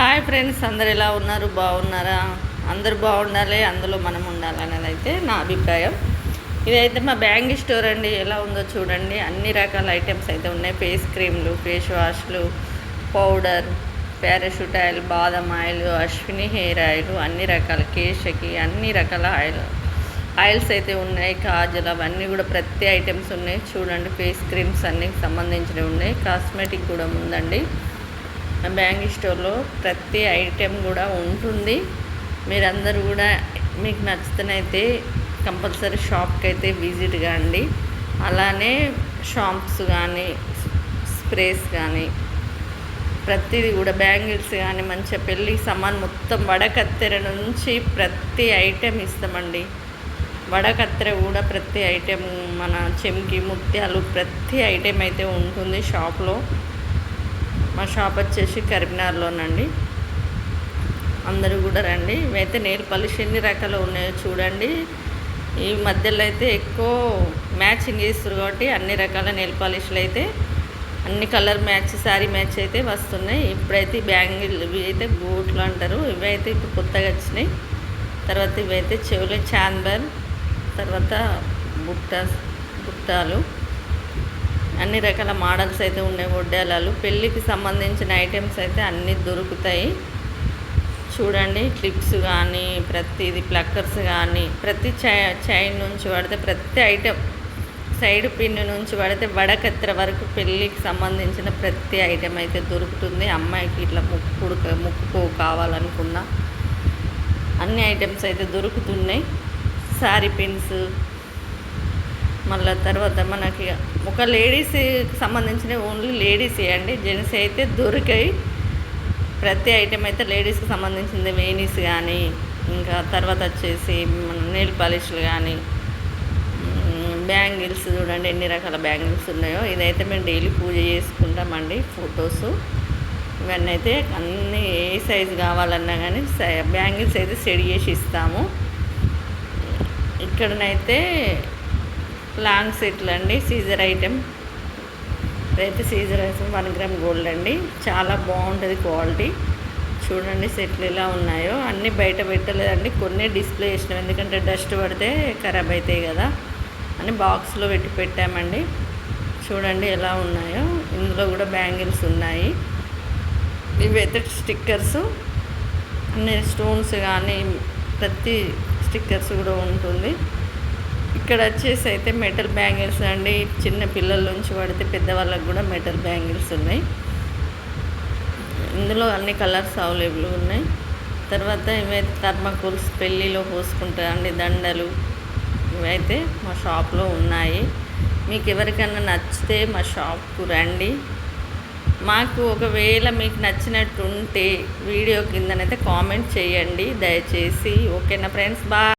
Hi friends అందరు ఎలా ఉన్నారు? బాగున్నారా? అందరు బాగుండాలి అందులో మనం ఉండాలనేది అయితే నా అభిప్రాయం. ఇదైతే మా బ్యాంగ్ స్టోర్ అండి. ఎలా ఉందో చూడండి. అన్ని రకాల ఐటమ్స్ అయితే ఉన్నాయి. ఫేస్ క్రీమ్లు ఫేస్ వాష్లు పౌడర్ పారాషూట్ ఆయిల్ బాదం ఆయిల్ అశ్విని హెయిర్ ఆయిల్ అన్ని రకాల కేశకి అన్ని రకాల ఆయిల్ ఆయిల్స్ అయితే ఉన్నాయి. కాజల్ అవన్నీ కూడా ప్రతి ఐటమ్స్ ఉన్నాయి. చూడండి ఫేస్ క్రీమ్స్ అన్నీ సంబంధించినవి ఉన్నాయి. కాస్మెటిక్ కూడా ఉందండి. బ్యాంగిల్ స్టోర్లో ప్రతి ఐటెం కూడా ఉంటుంది. మీరందరూ కూడా మీకు నచ్చితేనైతే కంపల్సరీ షాప్కి అయితే విజిట్ కాండి. అలానే షాంప్స్ కానీ స్ప్రేస్ కానీ ప్రతిదీ కూడా బ్యాంగిల్స్ కానీ మంచిగా పెళ్ళి సామాన్ మొత్తం వడకత్తెర నుంచి ప్రతి ఐటెం ఇస్తామండి. వడకత్తెర కూడా ప్రతి ఐటెం మన చెంకి ముత్యాలు ప్రతి ఐటెం అయితే ఉంటుంది షాప్లో. మా షాప్ వచ్చేసి కరీంనగర్లోనండి. అందరూ కూడా రండి. ఇవైతే నెయిల్ పాలిష్ ఎన్ని రకాలు ఉన్నాయో చూడండి. ఈ మధ్యలో అయితే ఎక్కువ మ్యాచింగ్ చేస్తారు కాబట్టి అన్ని రకాల నెయిల్ పాలిష్లు అయితే అన్ని కలర్ మ్యాచ్ శారీ మ్యాచ్ అయితే వస్తున్నాయి. ఇప్పుడైతే బ్యాంగిల్ ఇవి అయితే బూట్లు అంటారు. ఇవి అయితే ఇప్పుడు కొత్తగా వచ్చినాయి. తర్వాత ఇవైతే చెవులు చాంబర్ తర్వాత బుట్ట బుట్టాలు. అన్ని రకాల మోడల్స్ అయితే ఉన్నాయి వడ్డాలాలు. పెళ్ళికి సంబంధించిన ఐటమ్స్ అయితే అన్నీ దొరుకుతాయి. చూడండి క్లిప్స్ కానీ ప్రతిది ప్లక్కర్స్ కానీ ప్రతి చై చైన్ నుంచి పడితే ప్రతి ఐటెం సైడ్ పిన్ నుంచి పడితే వడకత్ర వరకు పెళ్ళికి సంబంధించిన ప్రతి ఐటెం అయితే దొరుకుతుంది. అమ్మాయికి ఇట్లా ముక్కుడు ముక్కు కావాలనుకున్న అన్ని ఐటమ్స్ అయితే దొరుకుతున్నాయి. శారీ పిన్స్ మళ్ళీ తర్వాత మనకి ఒక లేడీస్ సంబంధించిన ఓన్లీ లేడీస్ అండి. జెంట్స్ అయితే దొరికాయి. ప్రతి ఐటెం అయితే లేడీస్కి సంబంధించింది వేనీస్ కానీ ఇంకా తర్వాత వచ్చేసి నెయిల్ పాలిష్లు కానీ బ్యాంగిల్స్ చూడండి ఎన్ని రకాల బ్యాంగిల్స్ ఉన్నాయో. ఇదైతే మేము డైలీ పూజ చేసుకుంటామండి ఫొటోస్ ఇవన్నీ అయితే అన్నీ ఏ సైజు కావాలన్నా కానీ బ్యాంగిల్స్ అయితే సెట్ చేసి ఇస్తాము. ఇక్కడనైతే లాంగ్ సెట్లు అండి సీజర్ ఐటెం. ఇదైతే సీజర్ ఐటమ్ వన్ గ్రామ్ గోల్డ్ అండి. చాలా బాగుంటుంది క్వాలిటీ. చూడండి సెట్లు ఎలా ఉన్నాయో. అన్నీ బయట పెట్టలేదండి కొన్ని డిస్ప్లే చేసినాం. ఎందుకంటే డస్ట్ పడితే ఖరాబ్ అవుతాయి కదా. అని బాక్స్లో పెట్టి పెట్టామండి. చూడండి ఎలా ఉన్నాయో. ఇందులో కూడా బ్యాంగిల్స్ ఉన్నాయి. ఇవైతే స్టిక్కర్స్. అన్ని స్టోన్స్ కానీ ప్రతి స్టిక్కర్స్ కూడా ఉంటుంది. ఇక్కడ వచ్చేసి అయితే మెటల్ బ్యాంగిల్స్ అండి. చిన్న పిల్లల నుంచి పడితే పెద్దవాళ్ళకి కూడా మెటల్ బ్యాంగిల్స్ ఉన్నాయి. ఇందులో అన్ని కలర్స్ అవైలబుల్ ఉన్నాయి. తర్వాత ఇవైతే థర్మాకోల్స్ పెళ్ళిలో పోసుకుంటారండి. దండలు ఇవైతే మా షాప్లో ఉన్నాయి. మీకు ఎవరికైనా నచ్చితే మా షాప్కు రండి. మాకు ఒకవేళ మీకు నచ్చినట్టు ఉంటే వీడియో కిందనైతే కామెంట్ చేయండి. దయచేసి ఓకేనా ఫ్రెండ్స్? బా